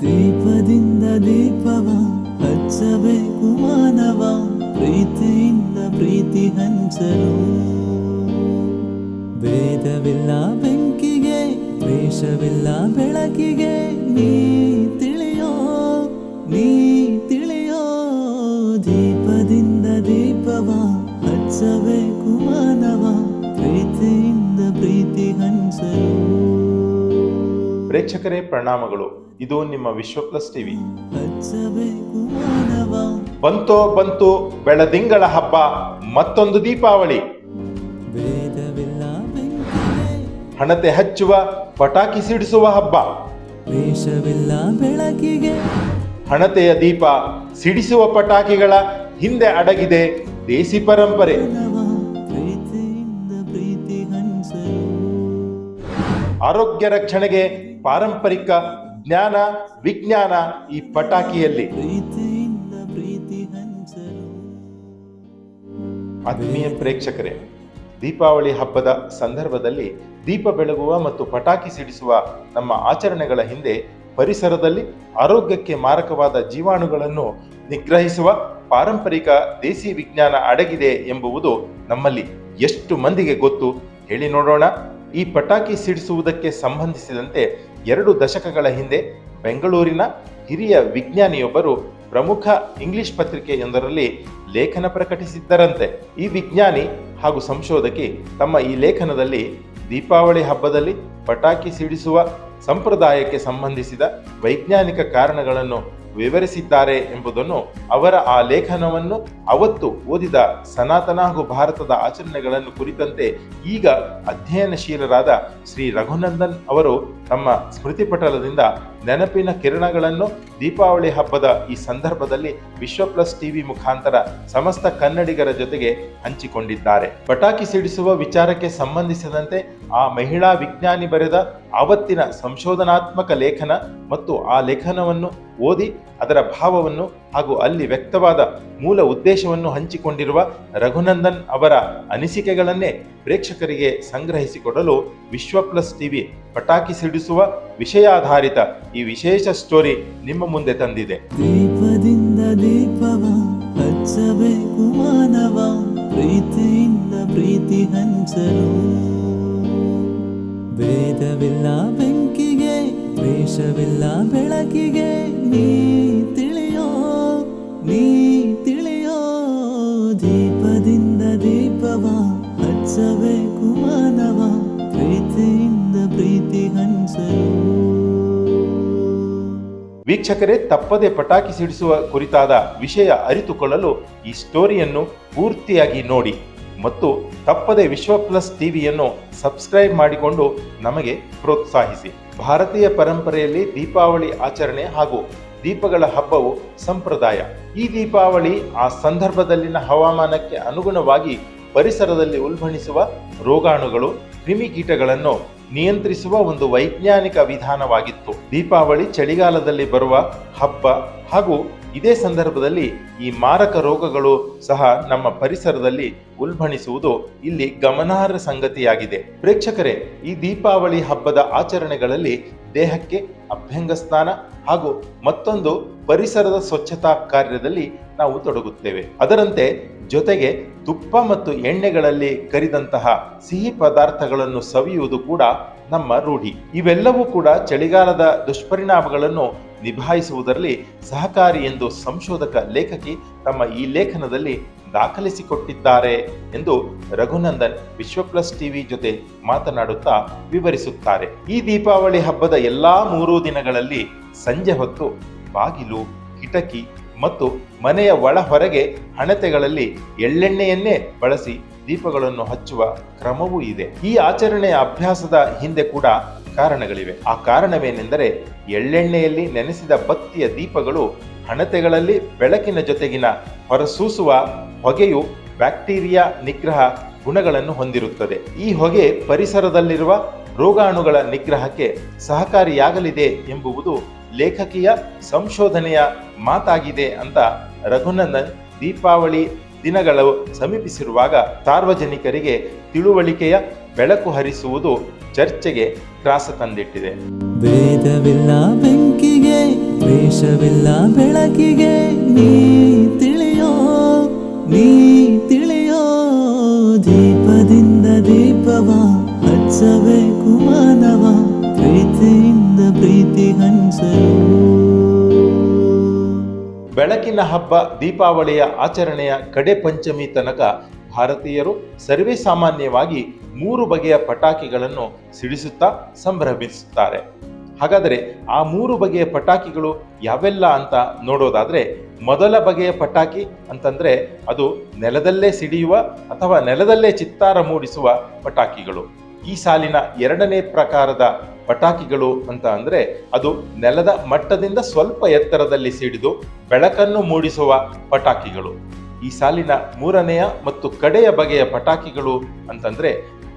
ದೀಪದಿಂದ ದೀಪವ ಹಚ್ಚಬೇಕು ಮಾನವ ಪ್ರೀತಿಯಿಂದ ಪ್ರೀತಿ ಹಂಚಲು. ಭೇದವಿಲ್ಲ ಬೆಂಕಿಗೆ, ದ್ವೇಷವಿಲ್ಲ ಬೆಳಕಿಗೆ, ನೀ ತಿಳಿಯೋ ನೀ ತಿಳಿಯೋ. ದೀಪದಿಂದ ದೀಪವ ಹಚ್ಚಬೇಕು ಮಾನವ ಪ್ರೀತಿಯಿಂದ ಪ್ರೀತಿ ಹಂಚಲು. ಪ್ರೇಕ್ಷಕರೇ, ಪ್ರಣಾಮಗಳು. ಇದು ನಿಮ್ಮ ವಿಶ್ವ ಪ್ಲಸ್ ಟಿವಿ ಬಂತೋ ಬಂತು ಬೆಳದಿಂಗಳ ಹಬ್ಬ ಮತ್ತೊಂದು ದೀಪಾವಳಿ. ಹಣತೆ ಹಚ್ಚುವ ಪಟಾಕಿ ಸಿಡಿಸುವ ಹಬ್ಬ. ಬೆಳಕಿಗೆ. ಹಣತೆಯ ದೀಪ ಸಿಡಿಸುವ ಪಟಾಕಿಗಳ ಹಿಂದೆ ಅಡಗಿದೆ ದೇಸಿ ಪರಂಪರೆ. ಆರೋಗ್ಯ ರಕ್ಷಣೆಗೆ ಪಾರಂಪರಿಕ ಜ್ಞಾನ ವಿಜ್ಞಾನ ಈ ಪಟಾಕಿಯಲ್ಲಿ. ಆತ್ಮೀಯ ಪ್ರೇಕ್ಷಕರೇ ದೀಪಾವಳಿ ಹಬ್ಬದ ಸಂದರ್ಭದಲ್ಲಿ ದೀಪ ಬೆಳಗುವ ಮತ್ತು ಪಟಾಕಿ ಸಿಡಿಸುವ ನಮ್ಮ ಆಚರಣೆಗಳ ಹಿಂದೆ ಪರಿಸರದಲ್ಲಿ ಆರೋಗ್ಯಕ್ಕೆ ಮಾರಕವಾದ ಜೀವಾಣುಗಳನ್ನು ನಿಗ್ರಹಿಸುವ ಪಾರಂಪರಿಕ ದೇಸಿ ವಿಜ್ಞಾನ ಅಡಗಿದೆ ಎಂಬುವುದು ನಮ್ಮಲ್ಲಿ ಎಷ್ಟು ಮಂದಿಗೆ ಗೊತ್ತು? ಹೇಳಿ ನೋಡೋಣ. ಈ ಪಟಾಕಿ ಸಿಡಿಸುವುದಕ್ಕೆ ಸಂಬಂಧಿಸಿದಂತೆ ಎರಡು ದಶಕಗಳ ಹಿಂದೆ ಬೆಂಗಳೂರಿನ ಹಿರಿಯ ವಿಜ್ಞಾನಿಯೊಬ್ಬರು ಪ್ರಮುಖ ಇಂಗ್ಲಿಷ್ ಪತ್ರಿಕೆಯೊಂದರಲ್ಲಿ ಲೇಖನ ಪ್ರಕಟಿಸಿದ್ದರಂತೆ. ಈ ವಿಜ್ಞಾನಿ ಹಾಗೂ ಸಂಶೋಧಕಿ ತಮ್ಮ ಈ ಲೇಖನದಲ್ಲಿ ದೀಪಾವಳಿ ಹಬ್ಬದಲ್ಲಿ ಪಟಾಕಿ ಸಿಡಿಸುವ ಸಂಪ್ರದಾಯಕ್ಕೆ ಸಂಬಂಧಿಸಿದ ವೈಜ್ಞಾನಿಕ ಕಾರಣಗಳನ್ನು ವಿವರಿಸಿದ್ದಾರೆ ಎಂಬುದನ್ನು ಅವರ ಆ ಲೇಖನವನ್ನು ಅವತ್ತು ಓದಿದ ಸನಾತನ ಹಾಗೂ ಭಾರತದ ಆಚರಣೆಗಳನ್ನು ಕುರಿತಂತೆ ಈಗ ಅಧ್ಯಯನಶೀಲರಾದ ಶ್ರೀ ರಘುನಂದನ್ ಅವರು ತಮ್ಮ ಸ್ಮೃತಿಪಟಲದಿಂದ ನೆನಪಿನ ಕಿರಣಗಳನ್ನು ದೀಪಾವಳಿ ಹಬ್ಬದ ಈ ಸಂದರ್ಭದಲ್ಲಿ ವಿಶ್ವ ಪ್ಲಸ್ ಟಿವಿ ಮುಖಾಂತರ ಸಮಸ್ತ ಕನ್ನಡಿಗರ ಜೊತೆಗೆ ಹಂಚಿಕೊಂಡಿದ್ದಾರೆ. ಪಟಾಕಿ ಸಿಡಿಸುವ ವಿಚಾರಕ್ಕೆ ಸಂಬಂಧಿಸಿದಂತೆ ಆ ಮಹಿಳಾ ವಿಜ್ಞಾನಿ ಬರೆದ ಆವತ್ತಿನ ಸಂಶೋಧನಾತ್ಮಕ ಲೇಖನ ಮತ್ತು ಆ ಲೇಖನವನ್ನು ಓದಿ ಅದರ ಭಾವವನ್ನು ಹಾಗೂ ಅಲ್ಲಿ ವ್ಯಕ್ತವಾದ ಮೂಲ ಉದ್ದೇಶವನ್ನು ಹಂಚಿಕೊಂಡಿರುವ ರಘುನಂದನ್ ಅವರ ಅನಿಸಿಕೆಗಳನ್ನೇ ಪ್ರೇಕ್ಷಕರಿಗೆ ಸಂಗ್ರಹಿಸಿಕೊಡಲು ವಿಶ್ವ ಪ್ಲಸ್ ಟಿವಿ ಪಟಾಕಿ ಸಿಡಿಸುವ ವಿಷಯಾಧಾರಿತ ಈ ವಿಶೇಷ ಸ್ಟೋರಿ ನಿಮ್ಮ ಮುಂದೆ ತಂದಿದೆ. ದೀಪದಿಂದ ದೀಪವ ಹಚ್ಚಬೇಕು ಮಾನವ ಪ್ರೀತಿಯಿಂದ ಪ್ರೀತಿ ಹಂಚಲು. ಭೇದವಿಲ್ಲ ಬೆಂಕಿಗೆ, ದ್ವೇಷವಿಲ್ಲ ಬೆಳಕಿಗೆ, ನೀ ವೀಕ್ಷಕರೇ, ತಪ್ಪದೆ ಪಟಾಕಿ ಸಿಡಿಸುವ ಕುರಿತಾದ ವಿಷಯ ಅರಿತುಕೊಳ್ಳಲು ಈ ಸ್ಟೋರಿಯನ್ನು ಪೂರ್ತಿಯಾಗಿ ನೋಡಿ ಮತ್ತು ತಪ್ಪದೆ ವಿಶ್ವ ಪ್ಲಸ್ ಟಿವಿಯನ್ನು ಸಬ್ಸ್ಕ್ರೈಬ್ ಮಾಡಿಕೊಂಡು ನಮಗೆ ಪ್ರೋತ್ಸಾಹಿಸಿ. ಭಾರತೀಯ ಪರಂಪರೆಯಲ್ಲಿ ದೀಪಾವಳಿ ಆಚರಣೆ ಹಾಗೂ ದೀಪಗಳ ಹಬ್ಬವು ಸಂಪ್ರದಾಯ. ಈ ದೀಪಾವಳಿ ಆ ಸಂದರ್ಭದಲ್ಲಿನ ಹವಾಮಾನಕ್ಕೆ ಅನುಗುಣವಾಗಿ ಪರಿಸರದಲ್ಲಿ ಉಲ್ಬಣಿಸುವ ರೋಗಾಣುಗಳು ಕ್ರಿಮಿಕೀಟಗಳನ್ನು ನಿಯಂತ್ರಿಸುವ ಒಂದು ವೈಜ್ಞಾನಿಕ ವಿಧಾನವಾಗಿತ್ತು. ದೀಪಾವಳಿ ಚಳಿಗಾಲದಲ್ಲಿ ಬರುವ ಹಬ್ಬ ಹಾಗೂ ಇದೇ ಸಂದರ್ಭದಲ್ಲಿ ಈ ಮಾರಕ ರೋಗಗಳು ಸಹ ನಮ್ಮ ಪರಿಸರದಲ್ಲಿ ಉಲ್ಬಣಿಸುವುದು ಇಲ್ಲಿ ಗಮನಾರ್ಹ ಸಂಗತಿಯಾಗಿದೆ. ಪ್ರೇಕ್ಷಕರೇ, ಈ ದೀಪಾವಳಿ ಹಬ್ಬದ ಆಚರಣೆಗಳಲ್ಲಿ ದೇಹಕ್ಕೆ ಅಭ್ಯಂಗ ಸ್ನಾನ ಹಾಗೂ ಮತ್ತೊಂದು ಪರಿಸರದ ಸ್ವಚ್ಛತಾ ಕಾರ್ಯದಲ್ಲಿ ನಾವು ತೊಡಗುತ್ತೇವೆ. ಅದರಂತೆ ಜೊತೆಗೆ ತುಪ್ಪ ಮತ್ತು ಎಣ್ಣೆಗಳಲ್ಲಿ ಕರಿದಂತಹ ಸಿಹಿ ಪದಾರ್ಥಗಳನ್ನು ಸವಿಯುವುದು ಕೂಡ ನಮ್ಮ ರೂಢಿ. ಇವೆಲ್ಲವೂ ಕೂಡ ಚಳಿಗಾಲದ ದುಷ್ಪರಿಣಾಮಗಳನ್ನು ನಿಭಾಯಿಸುವುದರಲ್ಲಿ ಸಹಕಾರಿ ಎಂದು ಸಂಶೋಧಕ ಲೇಖಕಿ ತಮ್ಮ ಈ ಲೇಖನದಲ್ಲಿ ದಾಖಲಿಸಿಕೊಟ್ಟಿದ್ದಾರೆ ಎಂದು ರಘುನಂದನ್ ವಿಶ್ವಪ್ಲಸ್ ಟಿವಿ ಜೊತೆ ಮಾತನಾಡುತ್ತಾ ವಿವರಿಸುತ್ತಾರೆ. ಈ ದೀಪಾವಳಿ ಹಬ್ಬದ ಎಲ್ಲಾ ಮೂರು ದಿನಗಳಲ್ಲಿ ಸಂಜೆ ಹೊತ್ತು ಬಾಗಿಲು, ಕಿಟಕಿ ಮತ್ತು ಮನೆಯ ಒಳ ಹೊರಗೆ ಹಣತೆಗಳಲ್ಲಿ ಎಳ್ಳೆಣ್ಣೆಯನ್ನೇ ಬಳಸಿ ದೀಪಗಳನ್ನು ಹಚ್ಚುವ ಕ್ರಮವೂ ಇದೆ. ಈ ಆಚರಣೆಯ ಅಭ್ಯಾಸದ ಹಿಂದೆ ಕೂಡ ಕಾರಣಗಳಿವೆ. ಆ ಕಾರಣವೇನೆಂದರೆ ಎಳ್ಳೆಣ್ಣೆಯಲ್ಲಿ ನೆನೆಸಿದ ಬತ್ತಿಯ ದೀಪಗಳು ಹಣತೆಗಳಲ್ಲಿ ಬೆಳಕಿನ ಜೊತೆಗಿನ ಹೊರಸೂಸುವ ಹೊಗೆಯು ಬ್ಯಾಕ್ಟೀರಿಯಾ ನಿಗ್ರಹ ಗುಣಗಳನ್ನು ಹೊಂದಿರುತ್ತದೆ. ಈ ಹೊಗೆ ಪರಿಸರದಲ್ಲಿರುವ ರೋಗಾಣುಗಳ ನಿಗ್ರಹಕ್ಕೆ ಸಹಕಾರಿಯಾಗಲಿದೆ ಎಂಬುವುದು ಲೇಖಕಿಯ ಸಂಶೋಧನೆಯ ಮಾತಾಗಿದೆ ಅಂತ ರಘುನಂದನ್ ದೀಪಾವಳಿ ದಿನಗಳು ಸಮೀಪಿಸಿರುವಾಗ ಸಾರ್ವಜನಿಕರಿಗೆ ತಿಳುವಳಿಕೆಯ ಬೆಳಕು ಹರಿಸುವುದು ಚರ್ಚೆಗೆ ತ್ರಾಸ ತಂದಿಟ್ಟಿದೆ. ಭೇದವಿಲ್ಲ ಬೆಂಕಿಗೆ, ದ್ವೇಷವಿಲ್ಲ ಬೆಳಕಿಗೆ, ನೀ ತಿಳಿಯೋ ನೀ ತಿಳಿಯೋ ದೀಪದಿಂದ ದೀಪವ ಹಚ್ಚಬೇಕು ಮಾನವ ಪ್ರೀತಿಯಿಂದ ಪ್ರೀತಿ ಹಂಚಲು. ಬೆಳಕಿನ ಹಬ್ಬ, ದೀಪಾವಳಿಯ ಆಚರಣೆಯ ಕಡೆ ಪಂಚಮಿ ತನಕ ಭಾರತೀಯರು ಸರ್ವೇ ಸಾಮಾನ್ಯವಾಗಿ ಮೂರು ಬಗೆಯ ಪಟಾಕಿಗಳನ್ನು ಸಿಡಿಸುತ್ತಾ ಸಂಭ್ರಮಿಸುತ್ತಾರೆ. ಹಾಗಾದರೆ ಆ ಮೂರು ಬಗೆಯ ಪಟಾಕಿಗಳು ಯಾವೆಲ್ಲ ಅಂತ ನೋಡೋದಾದರೆ ಮೊದಲ ಬಗೆಯ ಪಟಾಕಿ ಅಂತಂದರೆ ಅದು ನೆಲದಲ್ಲೇ ಸಿಡಿಯುವ ಅಥವಾ ನೆಲದಲ್ಲೇ ಚಿತ್ತಾರ ಮೂಡಿಸುವ ಪಟಾಕಿಗಳು. ಈ ಸಾಲಿನ ಎರಡನೇ ಪ್ರಕಾರದ ಪಟಾಕಿಗಳು ಅಂತ ಅಂದರೆ ಅದು ನೆಲದ ಮಟ್ಟದಿಂದ ಸ್ವಲ್ಪ ಎತ್ತರದಲ್ಲಿ ಸಿಡಿದು ಬೆಳಕನ್ನು ಮೂಡಿಸುವ ಪಟಾಕಿಗಳು. ಈ ಸಾಲಿನ ಮೂರನೆಯ ಮತ್ತು ಕಡೆಯ ಬಗೆಯ ಪಟಾಕಿಗಳು ಅಂತಂದ್ರೆ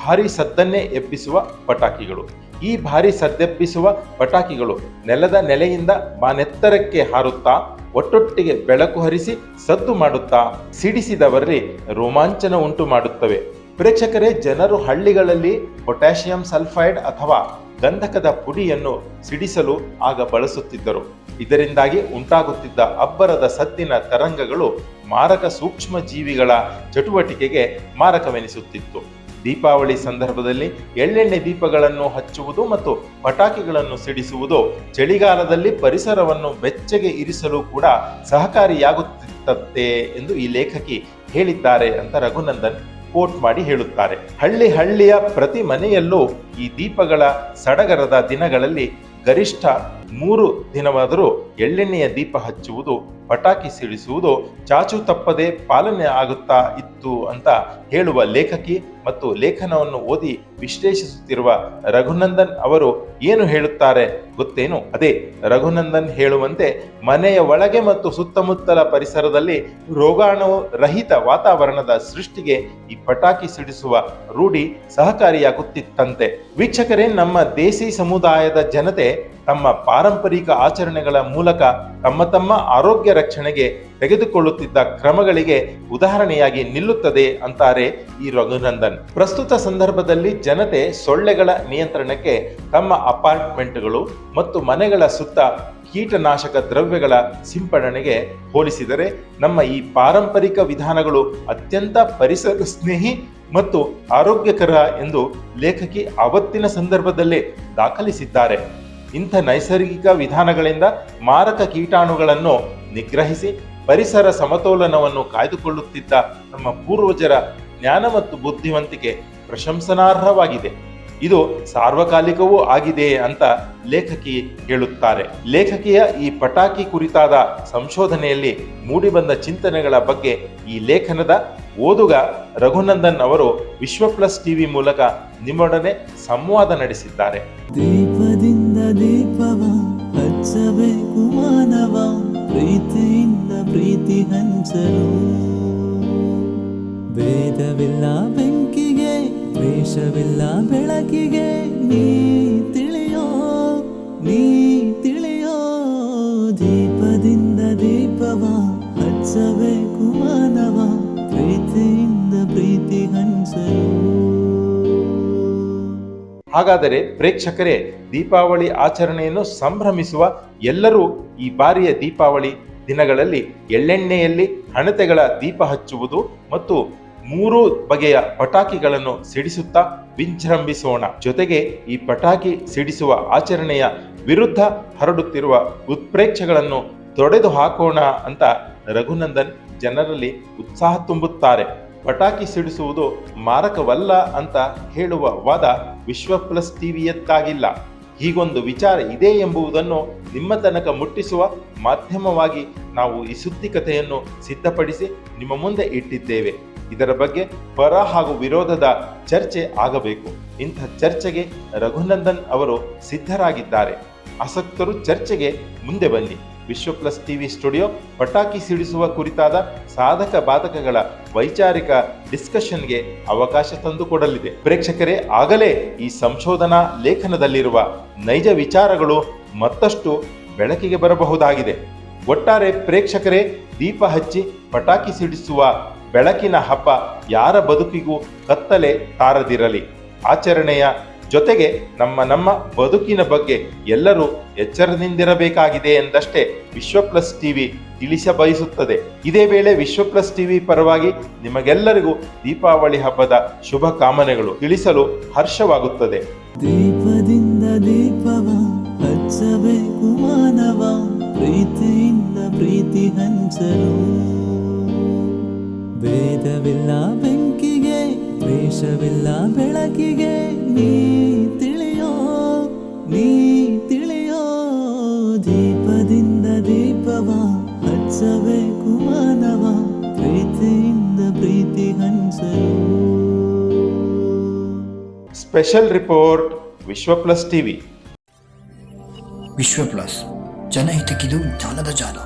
ಭಾರಿ ಸದ್ದನ್ನೇ ಎಬ್ಬಿಸುವ ಪಟಾಕಿಗಳು. ಈ ಭಾರಿ ಸದ್ದೆಬ್ಬಿಸುವ ಪಟಾಕಿಗಳು ನೆಲದ ನೆಲೆಯಿಂದ ಮಾನೆತ್ತರಕ್ಕೆ ಹಾರುತ್ತಾ ಒಟ್ಟೊಟ್ಟಿಗೆ ಬೆಳಕು ಹರಿಸಿ ಸದ್ದು ಮಾಡುತ್ತಾ ಸಿಡಿಸಿದವರಲ್ಲಿ ರೋಮಾಂಚನ ಉಂಟು ಮಾಡುತ್ತವೆ ಪ್ರೇಕ್ಷಕರೇ, ಜನರು ಹಳ್ಳಿಗಳಲ್ಲಿ ಪೊಟ್ಯಾಷಿಯಂ ಸಲ್ಫೈಡ್ ಅಥವಾ ಗಂಧಕದ ಪುಡಿಯನ್ನು ಸಿಡಿಸಲು ಆಗ ಬಳಸುತ್ತಿದ್ದರು. ಇದರಿಂದಾಗಿ ಉಂಟಾಗುತ್ತಿದ್ದ ಅಬ್ಬರದ ಸದ್ದಿನ ತರಂಗಗಳು ಮಾರಕ ಸೂಕ್ಷ್ಮ ಜೀವಿಗಳ ಚಟುವಟಿಕೆಗೆ ಮಾರಕವೆನಿಸುತ್ತಿತ್ತು. ದೀಪಾವಳಿ ಸಂದರ್ಭದಲ್ಲಿ ಎಳ್ಳೆಣ್ಣೆ ದೀಪಗಳನ್ನು ಹಚ್ಚುವುದು ಮತ್ತು ಪಟಾಕಿಗಳನ್ನು ಸಿಡಿಸುವುದು ಚಳಿಗಾಲದಲ್ಲಿ ಪರಿಸರವನ್ನು ಬೆಚ್ಚಗೆ ಇರಿಸಲು ಕೂಡ ಸಹಕಾರಿಯಾಗುತ್ತಿತ್ತಂತೆ ಎಂದು ಈ ಲೇಖಕಿ ಹೇಳಿದ್ದಾರೆ ಅಂತ ರಘುನಂದನ್ ಕೋಟ್ ಮಾಡಿ ಹೇಳುತ್ತಾರೆ. ಹಳ್ಳಿ ಹಳ್ಳಿಯ ಪ್ರತಿ ಮನೆಯಲ್ಲೂ ಈ ದೀಪಗಳ ಸಡಗರದ ದಿನಗಳಲ್ಲಿ ಗರಿಷ್ಠ ಮೂರು ದಿನವಾದರೂ ಎಳ್ಳೆಣ್ಣೆಯ ದೀಪ ಹಚ್ಚುವುದು, ಪಟಾಕಿ ಸಿಡಿಸುವುದು ಚಾಚು ತಪ್ಪದೆ ಪಾಲನೆ ಆಗುತ್ತಾ ಇತ್ತು ಅಂತ ಹೇಳುವ ಲೇಖಕಿ ಮತ್ತು ಲೇಖನವನ್ನು ಓದಿ ವಿಶ್ಲೇಷಿಸುತ್ತಿರುವ ರಘುನಂದನ್ ಅವರು ಏನು ಹೇಳುತ್ತಾರೆ ಗೊತ್ತೇನು? ಅದೇ, ರಘುನಂದನ್ ಹೇಳುವಂತೆ ಮನೆಯ ಒಳಗೆ ಮತ್ತು ಸುತ್ತಮುತ್ತಲ ಪರಿಸರದಲ್ಲಿ ರೋಗಾಣು ರಹಿತ ವಾತಾವರಣದ ಸೃಷ್ಟಿಗೆ ಈ ಪಟಾಕಿ ಸಿಡಿಸುವ ರೂಢಿ ಸಹಕಾರಿಯಾಗುತ್ತಿತ್ತಂತೆ. ವೀಕ್ಷಕರೇ, ನಮ್ಮ ದೇಸಿ ಸಮುದಾಯದ ಜನತೆ ತಮ್ಮ ಪಾರಂಪರಿಕ ಆಚರಣೆಗಳ ಮೂಲಕ ತಮ್ಮ ತಮ್ಮ ಆರೋಗ್ಯ ರಕ್ಷಣೆಗೆ ತೆಗೆದುಕೊಳ್ಳುತ್ತಿದ್ದ ಕ್ರಮಗಳಿಗೆ ಉದಾಹರಣೆಯಾಗಿ ನಿಲ್ಲುತ್ತದೆ ಅಂತಾರೆ ಈ ರಘುನಂದನ್. ಪ್ರಸ್ತುತ ಸಂದರ್ಭದಲ್ಲಿ ಜನತೆ ಸೊಳ್ಳೆಗಳ ನಿಯಂತ್ರಣಕ್ಕೆ ತಮ್ಮ ಅಪಾರ್ಟ್ಮೆಂಟ್ಗಳು ಮತ್ತು ಮನೆಗಳ ಸುತ್ತ ಕೀಟನಾಶಕ ದ್ರವ್ಯಗಳ ಸಿಂಪಡಣೆಗೆ ಹೋಲಿಸಿದರೆ ನಮ್ಮ ಈ ಪಾರಂಪರಿಕ ವಿಧಾನಗಳು ಅತ್ಯಂತ ಪರಿಸರ ಸ್ನೇಹಿ ಮತ್ತು ಆರೋಗ್ಯಕರ ಎಂದು ಲೇಖಕಿ ಅವತ್ತಿನ ಸಂದರ್ಭದಲ್ಲೇ ದಾಖಲಿಸಿದ್ದಾರೆ. ಇಂಥ ನೈಸರ್ಗಿಕ ವಿಧಾನಗಳಿಂದ ಮಾರಕ ಕೀಟಾಣುಗಳನ್ನು ನಿಗ್ರಹಿಸಿ ಪರಿಸರ ಸಮತೋಲನವನ್ನು ಕಾಯ್ದುಕೊಳ್ಳುತ್ತಿದ್ದ ನಮ್ಮ ಪೂರ್ವಜರ ಜ್ಞಾನ ಮತ್ತು ಬುದ್ಧಿವಂತಿಕೆ ಪ್ರಶಂಸನಾರ್ಹವಾಗಿದೆ. ಇದು ಸಾರ್ವಕಾಲಿಕವೂ ಆಗಿದೆ ಅಂತ ಲೇಖಕಿ ಹೇಳುತ್ತಾರೆ. ಲೇಖಕಿಯ ಈ ಪಟಾಕಿ ಕುರಿತಾದ ಸಂಶೋಧನೆಯಲ್ಲಿ ಮೂಡಿಬಂದ ಚಿಂತನೆಗಳ ಬಗ್ಗೆ ಈ ಲೇಖನದ ಓದುಗ ರಘುನಂದನ್ ಅವರು ವಿಶ್ವ ಪ್ಲಸ್ ಟಿವಿ ಮೂಲಕ ನಿಮ್ಮೊಡನೆ ಸಂವಾದ ನಡೆಸಿದ್ದಾರೆ. ದೀಪವ ಹಚ್ಚಬೇಕು ಮಾನವ ಪ್ರೀತಿಯಿಂದ ಪ್ರೀತಿ ಹಂಚಲು. ಭೇದವಿಲ್ಲ ಬೆಂಕಿಗೆ ವೇಷವಿಲ್ಲ ಬೆಳಕಿಗೆ, ನೀ ತಿಳಿಯೋ ನೀ ತಿಳಿಯೋ. ದೀಪದಿಂದ ದೀಪವ ಹಚ್ಚಬೇಕು ಮಾನವ ಪ್ರೀತಿಯಿಂದ ಪ್ರೀತಿ ಹಂಚಲು. ಹಾಗಾದರೆ ಪ್ರೇಕ್ಷಕರೇ, ದೀಪಾವಳಿ ಆಚರಣೆಯನ್ನು ಸಂಭ್ರಮಿಸುವ ಎಲ್ಲರೂ ಈ ಬಾರಿಯ ದೀಪಾವಳಿ ದಿನಗಳಲ್ಲಿ ಎಳ್ಳೆಣ್ಣೆಯಲ್ಲಿ ಹಣತೆಗಳ ದೀಪ ಹಚ್ಚುವುದು ಮತ್ತು ಮೂರು ಬಗೆಯ ಪಟಾಕಿಗಳನ್ನು ಸಿಡಿಸುತ್ತಾ ವಿಜೃಂಭಿಸೋಣ. ಜೊತೆಗೆ ಈ ಪಟಾಕಿ ಸಿಡಿಸುವ ಆಚರಣೆಯ ವಿರುದ್ಧ ಹರಡುತ್ತಿರುವ ಉತ್ಪ್ರೇಕ್ಷೆಗಳನ್ನು ತೊಡೆದು ಹಾಕೋಣ ಅಂತ ರಘುನಂದನ್ ಜನರಲ್ಲಿ ಉತ್ಸಾಹ ತುಂಬುತ್ತಾರೆ. ಪಟಾಕಿ ಸಿಡಿಸುವುದು ಮಾರಕವಲ್ಲ ಅಂತ ಹೇಳುವ ವಾದ ವಿಶ್ವ ಪ್ಲಸ್ ಟಿವಿಯದ್ದಾಗಿಲ್ಲ. ಹೀಗೊಂದು ವಿಚಾರ ಇದೆ ಎಂಬುದನ್ನು ನಿಮ್ಮ ತನಕ ಮುಟ್ಟಿಸುವ ಮಾಧ್ಯಮವಾಗಿ ನಾವು ಈ ಸುದ್ದಿ ಕಥೆಯನ್ನು ಸಿದ್ಧಪಡಿಸಿ ನಿಮ್ಮ ಮುಂದೆ ಇಟ್ಟಿದ್ದೇವೆ. ಇದರ ಬಗ್ಗೆ ಪರ ಹಾಗೂ ವಿರೋಧದ ಚರ್ಚೆ ಆಗಬೇಕು. ಇಂಥ ಚರ್ಚೆಗೆ ರಘುನಂದನ್ ಅವರು ಸಿದ್ಧರಾಗಿದ್ದಾರೆ. ಆಸಕ್ತರು ಚರ್ಚೆಗೆ ಮುಂದೆ ಬನ್ನಿ. ವಿಶ್ವ ಪ್ಲಸ್ ಟಿವಿ ಸ್ಟುಡಿಯೋ ಪಟಾಕಿ ಸಿಡಿಸುವ ಕುರಿತಾದ ಸಾಧಕ ಬಾಧಕಗಳ ವೈಚಾರಿಕ ಡಿಸ್ಕಷನ್ಗೆ ಅವಕಾಶ ತಂದುಕೊಡಲಿದೆ. ಪ್ರೇಕ್ಷಕರೇ, ಆಗಲೇ ಈ ಸಂಶೋಧನಾ ಲೇಖನದಲ್ಲಿರುವ ನೈಜ ವಿಚಾರಗಳು ಮತ್ತಷ್ಟು ಬೆಳಕಿಗೆ ಬರಬಹುದಾಗಿದೆ. ಒಟ್ಟಾರೆ ಪ್ರೇಕ್ಷಕರೇ, ದೀಪ ಹಚ್ಚಿ ಪಟಾಕಿ ಸಿಡಿಸುವ ಬೆಳಕಿನ ಹಬ್ಬ ಯಾರ ಬದುಕಿಗೂ ಕತ್ತಲೆ ತಾರದಿರಲಿ. ಆಚರಣೆಯ ಜೊತೆಗೆ ನಮ್ಮ ನಮ್ಮ ಬದುಕಿನ ಬಗ್ಗೆ ಎಲ್ಲರೂ ಎಚ್ಚರದಿಂದಿರಬೇಕಾಗಿದೆ ಎಂದಷ್ಟೇ ವಿಶ್ವ ಪ್ಲಸ್ ಟಿವಿ ತಿಳಿಸ ಬಯಸುತ್ತದೆ ಇದೇ ವೇಳೆ ವಿಶ್ವ ಪ್ಲಸ್ ಟಿವಿ ಪರವಾಗಿ ನಿಮಗೆಲ್ಲರಿಗೂ ದೀಪಾವಳಿ ಹಬ್ಬದ ಶುಭ ಕಾಮನೆಗಳು ತಿಳಿಸಲು ಹರ್ಷವಾಗುತ್ತದೆ. ದೀಪದಿಂದ ದೀಪವ, ಹಚ್ಚಬೇಕು ಮಾನವ, ಪ್ರೀತಿಯಿಂದ ಪ್ರೀತಿ ಹಂಚಲು. ಭೇದವಿಲ್ಲ ಬೆಂಕಿಗೆ ದ್ವೇಷವಿಲ್ಲ ಬೆಳಕಿಗೆ ನೀ ತಿಳಿಯೋ ನೀ ತಿಳಿಯೋ ದೀಪದಿಂದ ದೀಪವ ಹಚ್ಚಬೇಕು ಮಾನವ ಪ್ರೀತಿಯಿಂದ ಪ್ರೀತಿ ಹಂಚಲು. Special report Vishwa plus TV Vishwa plus ಜನಹಿತಕ್ಕಿದು ಜ್ಞಾನದ ಜಾಲ